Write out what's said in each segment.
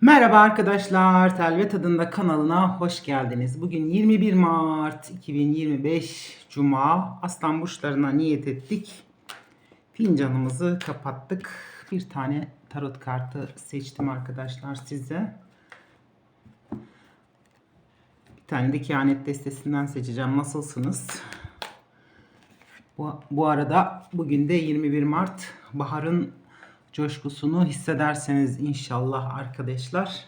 Merhaba arkadaşlar, Telve Tadında kanalına hoş geldiniz. Bugün 21 Mart 2025 Cuma. Aslan burçlarına niyet ettik. Fincanımızı kapattık. Bir tane tarot kartı seçtim arkadaşlar size. Bir tane de kehanet destesinden seçeceğim. Nasılsınız? Bu, bu arada bugün de 21 Mart baharın coşkusunu hissederseniz inşallah arkadaşlar.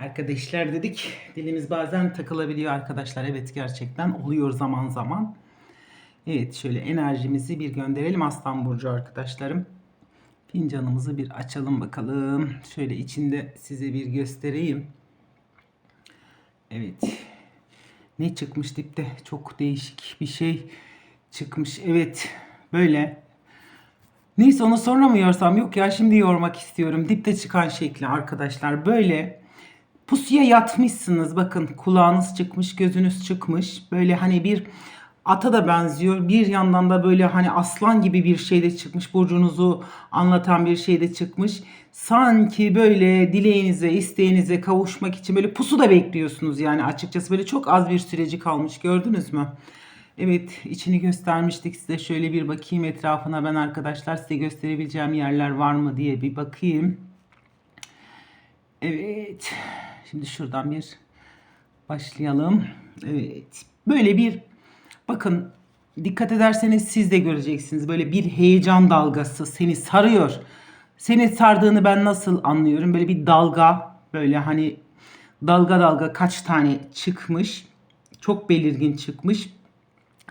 Arkadaşlar dedik. Dilimiz bazen takılabiliyor arkadaşlar. Evet gerçekten oluyor zaman zaman. Evet şöyle enerjimizi bir gönderelim Aslan Burcu arkadaşlarım. Fincanımızı bir açalım bakalım. Şöyle içinde size bir göstereyim. Evet. Ne çıkmış dipte? Çok değişik bir şey çıkmış. Evet. Böyle Neyse onu sonra mı yorsam? Yok ya şimdi yormak istiyorum. Dipte çıkan şekli arkadaşlar. Böyle pusuya yatmışsınız. Bakın kulağınız çıkmış, gözünüz çıkmış. Böyle hani bir ata da benziyor. Bir yandan da böyle hani aslan gibi bir şey de çıkmış. Burcunuzu anlatan bir şey de çıkmış. Sanki böyle dileğinize, isteğinize kavuşmak için böyle pusu da bekliyorsunuz yani açıkçası. Böyle çok az bir süreci kalmış gördünüz mü? Evet içini göstermiştik size. Şöyle bir bakayım etrafına ben arkadaşlar size gösterebileceğim yerler var mı diye bir bakayım. Evet. Şimdi şuradan bir başlayalım. Evet. Böyle bir bakın dikkat ederseniz siz de göreceksiniz. Böyle bir heyecan dalgası seni sarıyor. Seni sardığını ben nasıl anlıyorum? Böyle bir dalga böyle hani dalga dalga kaç tane çıkmış. Çok belirgin çıkmış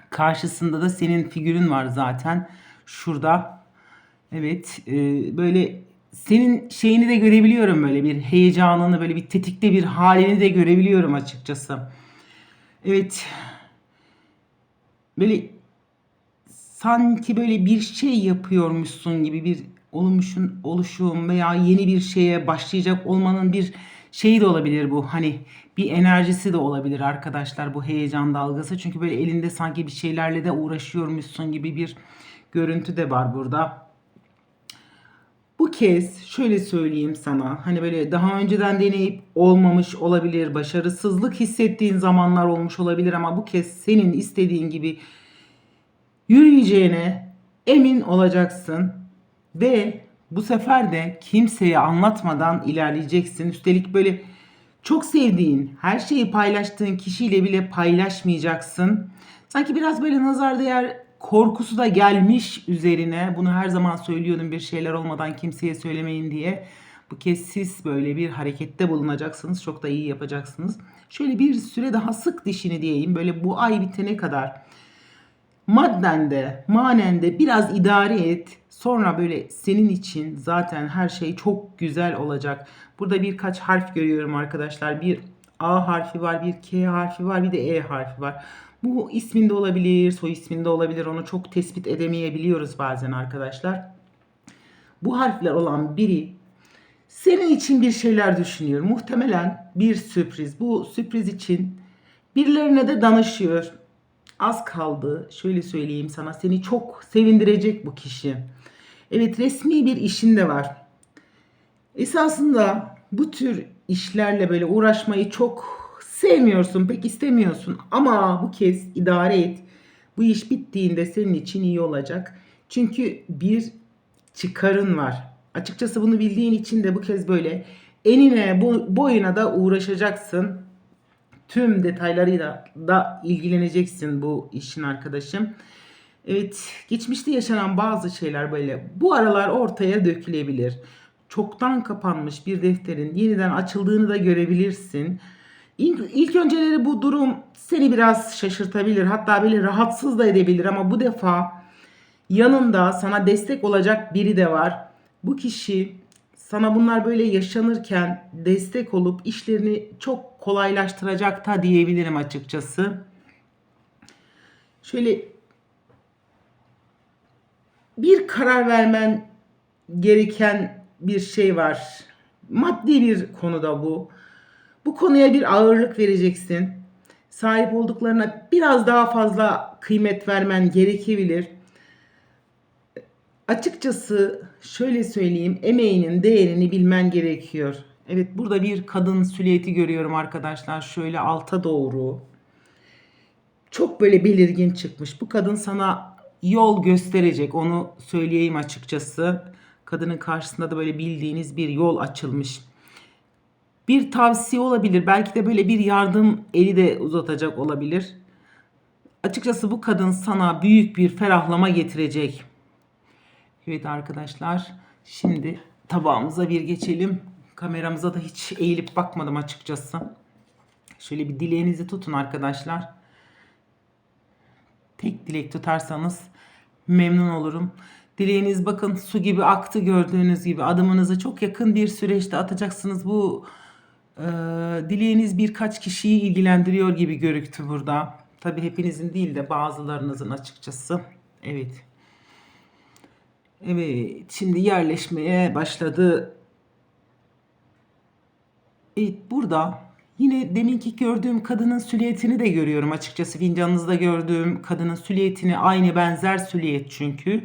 Karşısında da senin figürün var zaten. Şurada. Evet. E, böyle senin şeyini de görebiliyorum böyle bir heyecanını böyle bir tetikte bir halini de görebiliyorum açıkçası. Evet. Böyle sanki böyle bir şey yapıyormuşsun gibi bir olmuşun oluşum veya yeni bir şeye başlayacak olmanın bir şeyi de olabilir bu. Hani bir enerjisi de olabilir arkadaşlar bu heyecan dalgası. Çünkü böyle elinde sanki bir şeylerle de uğraşıyormuşsun gibi bir görüntü de var burada. Bu kez şöyle söyleyeyim sana. Hani böyle daha önceden deneyip olmamış olabilir. Başarısızlık hissettiğin zamanlar olmuş olabilir ama bu kez senin istediğin gibi yürüyeceğine emin olacaksın ve bu sefer de kimseye anlatmadan ilerleyeceksin. Üstelik böyle çok sevdiğin, her şeyi paylaştığın kişiyle bile paylaşmayacaksın. Sanki biraz böyle nazar değer korkusu da gelmiş üzerine. Bunu her zaman söylüyordum bir şeyler olmadan kimseye söylemeyin diye. Bu kez siz böyle bir harekette bulunacaksınız. Çok da iyi yapacaksınız. Şöyle bir süre daha sık dişini diyeyim. Böyle bu ay bitene kadar madden de manen de biraz idare et. Sonra böyle senin için zaten her şey çok güzel olacak. Burada birkaç harf görüyorum arkadaşlar. Bir A harfi var, bir K harfi var, bir de E harfi var. Bu isminde olabilir, soy isminde olabilir. Onu çok tespit edemeyebiliyoruz bazen arkadaşlar. Bu harfler olan biri senin için bir şeyler düşünüyor. Muhtemelen bir sürpriz. Bu sürpriz için birilerine de danışıyor. Az kaldı. Şöyle söyleyeyim sana. Seni çok sevindirecek bu kişi. Evet resmi bir işin de var. Esasında bu tür işlerle böyle uğraşmayı çok sevmiyorsun, pek istemiyorsun ama bu kez idare et. Bu iş bittiğinde senin için iyi olacak. Çünkü bir çıkarın var. Açıkçası bunu bildiğin için de bu kez böyle enine boyuna da uğraşacaksın. Tüm detaylarıyla da ilgileneceksin bu işin arkadaşım. Evet, geçmişte yaşanan bazı şeyler böyle bu aralar ortaya dökülebilir. Çoktan kapanmış bir defterin yeniden açıldığını da görebilirsin. İlk, ilk önceleri bu durum seni biraz şaşırtabilir. Hatta böyle rahatsız da edebilir ama bu defa yanında sana destek olacak biri de var. Bu kişi sana bunlar böyle yaşanırken destek olup işlerini çok kolaylaştıracak da diyebilirim açıkçası. Şöyle bir karar vermen gereken bir şey var. Maddi bir konuda bu. Bu konuya bir ağırlık vereceksin. Sahip olduklarına biraz daha fazla kıymet vermen gerekebilir. Açıkçası şöyle söyleyeyim, emeğinin değerini bilmen gerekiyor. Evet burada bir kadın silüeti görüyorum arkadaşlar. Şöyle alta doğru. Çok böyle belirgin çıkmış. Bu kadın sana yol gösterecek. Onu söyleyeyim açıkçası. Kadının karşısında da böyle bildiğiniz bir yol açılmış. Bir tavsiye olabilir. Belki de böyle bir yardım eli de uzatacak olabilir. Açıkçası bu kadın sana büyük bir ferahlama getirecek. Evet arkadaşlar. Şimdi tabağımıza bir geçelim. Kameramıza da hiç eğilip bakmadım açıkçası. Şöyle bir dileğinizi tutun arkadaşlar. Tek dilek tutarsanız memnun olurum. Dileğiniz bakın su gibi aktı gördüğünüz gibi. Adımınızı çok yakın bir süreçte atacaksınız. Bu e, dileğiniz birkaç kişiyi ilgilendiriyor gibi görüktü burada. Tabi hepinizin değil de bazılarınızın açıkçası. Evet. Evet, şimdi yerleşmeye başladı. Evet, burada yine deminki gördüğüm kadının silüetini de görüyorum açıkçası. Fincanınızda gördüğüm kadının silüetini aynı benzer silüet çünkü.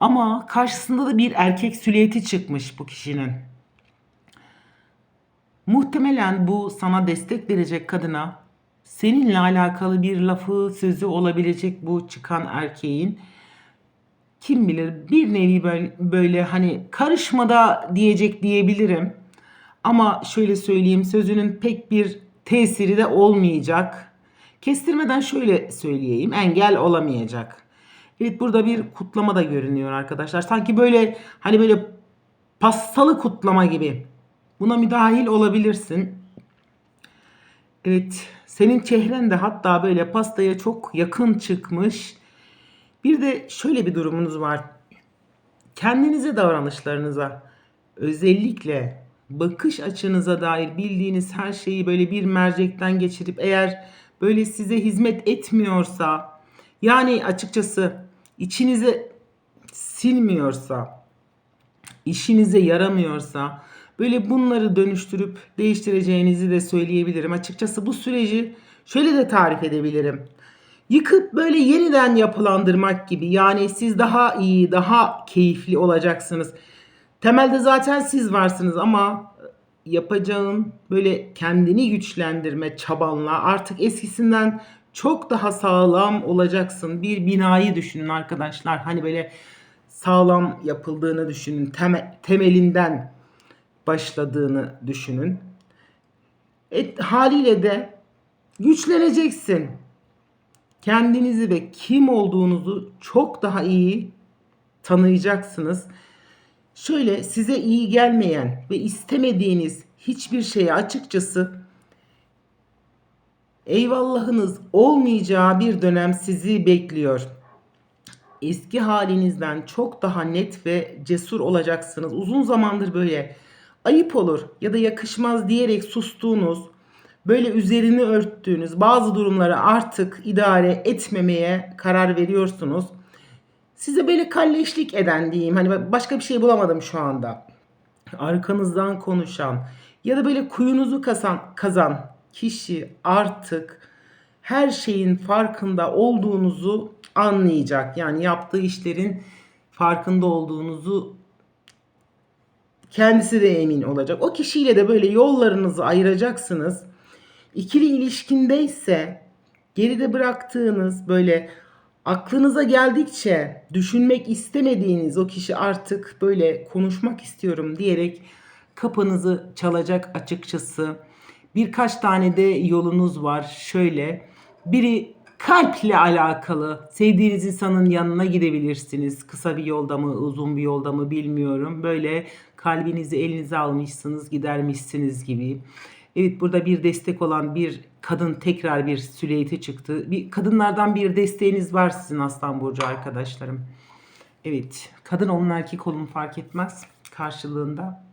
Ama karşısında da bir erkek silüeti çıkmış bu kişinin. Muhtemelen bu sana destek verecek kadına seninle alakalı bir lafı sözü olabilecek bu çıkan erkeğin kim bilir bir nevi böyle, böyle hani karışmada diyecek diyebilirim. Ama şöyle söyleyeyim sözünün pek bir tesiri de olmayacak. Kestirmeden şöyle söyleyeyim engel olamayacak. Evet burada bir kutlama da görünüyor arkadaşlar. Sanki böyle hani böyle pastalı kutlama gibi. Buna müdahil olabilirsin. Evet senin çehren de hatta böyle pastaya çok yakın çıkmış. Bir de şöyle bir durumunuz var. Kendinize davranışlarınıza özellikle bakış açınıza dair bildiğiniz her şeyi böyle bir mercekten geçirip eğer böyle size hizmet etmiyorsa yani açıkçası içinize silmiyorsa işinize yaramıyorsa böyle bunları dönüştürüp değiştireceğinizi de söyleyebilirim. Açıkçası bu süreci şöyle de tarif edebilirim. Yıkıp böyle yeniden yapılandırmak gibi. Yani siz daha iyi, daha keyifli olacaksınız. Temelde zaten siz varsınız ama yapacağın böyle kendini güçlendirme çabanla artık eskisinden çok daha sağlam olacaksın. Bir binayı düşünün arkadaşlar. Hani böyle sağlam yapıldığını düşünün. Temel, temelinden başladığını düşünün. Et, haliyle de güçleneceksin. Kendinizi ve kim olduğunuzu çok daha iyi tanıyacaksınız. Şöyle size iyi gelmeyen ve istemediğiniz hiçbir şeye açıkçası eyvallahınız olmayacağı bir dönem sizi bekliyor. Eski halinizden çok daha net ve cesur olacaksınız. Uzun zamandır böyle ayıp olur ya da yakışmaz diyerek sustuğunuz, böyle üzerini örttüğünüz bazı durumları artık idare etmemeye karar veriyorsunuz. Size böyle kalleşlik eden diyeyim. Hani başka bir şey bulamadım şu anda. Arkanızdan konuşan ya da böyle kuyunuzu kazan, kazan kişi artık her şeyin farkında olduğunuzu anlayacak. Yani yaptığı işlerin farkında olduğunuzu kendisi de emin olacak. O kişiyle de böyle yollarınızı ayıracaksınız. İkili ilişkindeyse geride bıraktığınız böyle aklınıza geldikçe düşünmek istemediğiniz o kişi artık böyle konuşmak istiyorum diyerek kapınızı çalacak açıkçası. Birkaç tane de yolunuz var. Şöyle biri kalple alakalı sevdiğiniz insanın yanına gidebilirsiniz. Kısa bir yolda mı, uzun bir yolda mı bilmiyorum. Böyle kalbinizi elinize almışsınız, gidermişsiniz gibi. Evet burada bir destek olan bir kadın tekrar bir süleyti çıktı. Bir kadınlardan bir desteğiniz var sizin Aslan Burcu arkadaşlarım. Evet kadın olun erkek olun fark etmez karşılığında.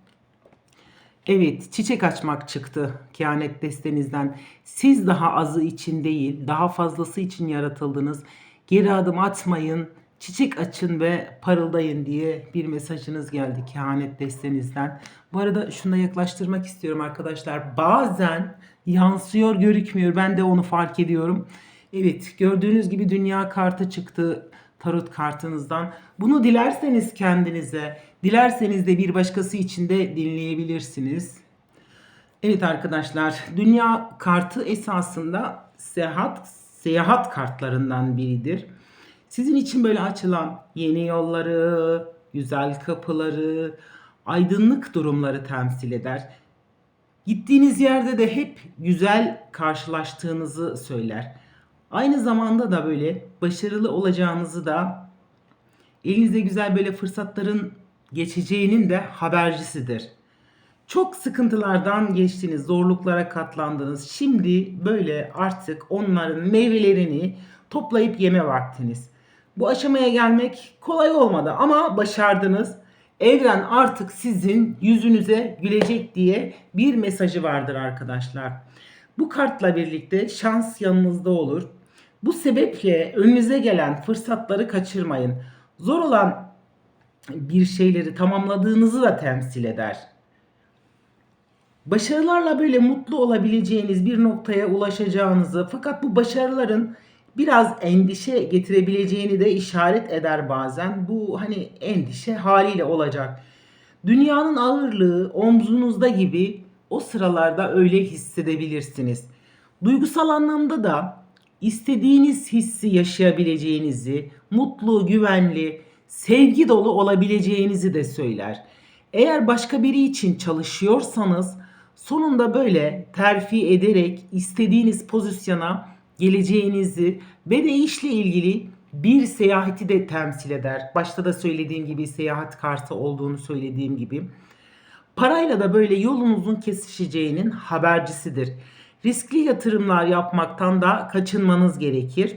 Evet, çiçek açmak çıktı kehanet destenizden. Siz daha azı için değil, daha fazlası için yaratıldınız. Geri adım atmayın, çiçek açın ve parıldayın diye bir mesajınız geldi kehanet destenizden. Bu arada şunu da yaklaştırmak istiyorum arkadaşlar. Bazen yansıyor, görükmüyor. Ben de onu fark ediyorum. Evet, gördüğünüz gibi dünya kartı çıktı tarot kartınızdan. Bunu dilerseniz kendinize, dilerseniz de bir başkası için de dinleyebilirsiniz. Evet arkadaşlar, dünya kartı esasında seyahat seyahat kartlarından biridir. Sizin için böyle açılan yeni yolları, güzel kapıları, aydınlık durumları temsil eder. Gittiğiniz yerde de hep güzel karşılaştığınızı söyler. Aynı zamanda da böyle başarılı olacağınızı da elinize güzel böyle fırsatların geçeceğinin de habercisidir. Çok sıkıntılardan geçtiniz, zorluklara katlandınız. Şimdi böyle artık onların meyvelerini toplayıp yeme vaktiniz. Bu aşamaya gelmek kolay olmadı ama başardınız. Evren artık sizin yüzünüze gülecek diye bir mesajı vardır arkadaşlar. Bu kartla birlikte şans yanınızda olur. Bu sebeple önünüze gelen fırsatları kaçırmayın. Zor olan bir şeyleri tamamladığınızı da temsil eder. Başarılarla böyle mutlu olabileceğiniz bir noktaya ulaşacağınızı fakat bu başarıların biraz endişe getirebileceğini de işaret eder bazen. Bu hani endişe haliyle olacak. Dünyanın ağırlığı omzunuzda gibi o sıralarda öyle hissedebilirsiniz. Duygusal anlamda da istediğiniz hissi yaşayabileceğinizi, mutlu, güvenli, sevgi dolu olabileceğinizi de söyler. Eğer başka biri için çalışıyorsanız sonunda böyle terfi ederek istediğiniz pozisyona geleceğinizi ve de işle ilgili bir seyahati de temsil eder. Başta da söylediğim gibi seyahat kartı olduğunu söylediğim gibi. Parayla da böyle yolunuzun kesişeceğinin habercisidir. Riskli yatırımlar yapmaktan da kaçınmanız gerekir.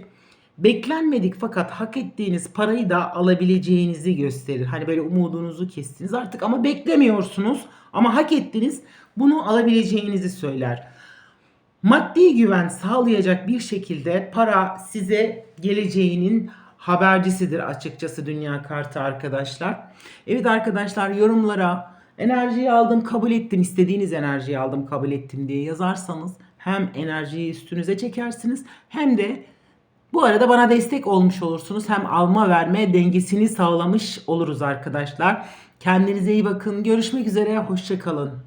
Beklenmedik fakat hak ettiğiniz parayı da alabileceğinizi gösterir. Hani böyle umudunuzu kestiniz artık ama beklemiyorsunuz ama hak ettiniz bunu alabileceğinizi söyler. Maddi güven sağlayacak bir şekilde para size geleceğinin habercisidir açıkçası dünya kartı arkadaşlar. Evet arkadaşlar yorumlara enerjiyi aldım kabul ettim istediğiniz enerjiyi aldım kabul ettim diye yazarsanız hem enerjiyi üstünüze çekersiniz hem de bu arada bana destek olmuş olursunuz. Hem alma verme dengesini sağlamış oluruz arkadaşlar. Kendinize iyi bakın. Görüşmek üzere. Hoşçakalın.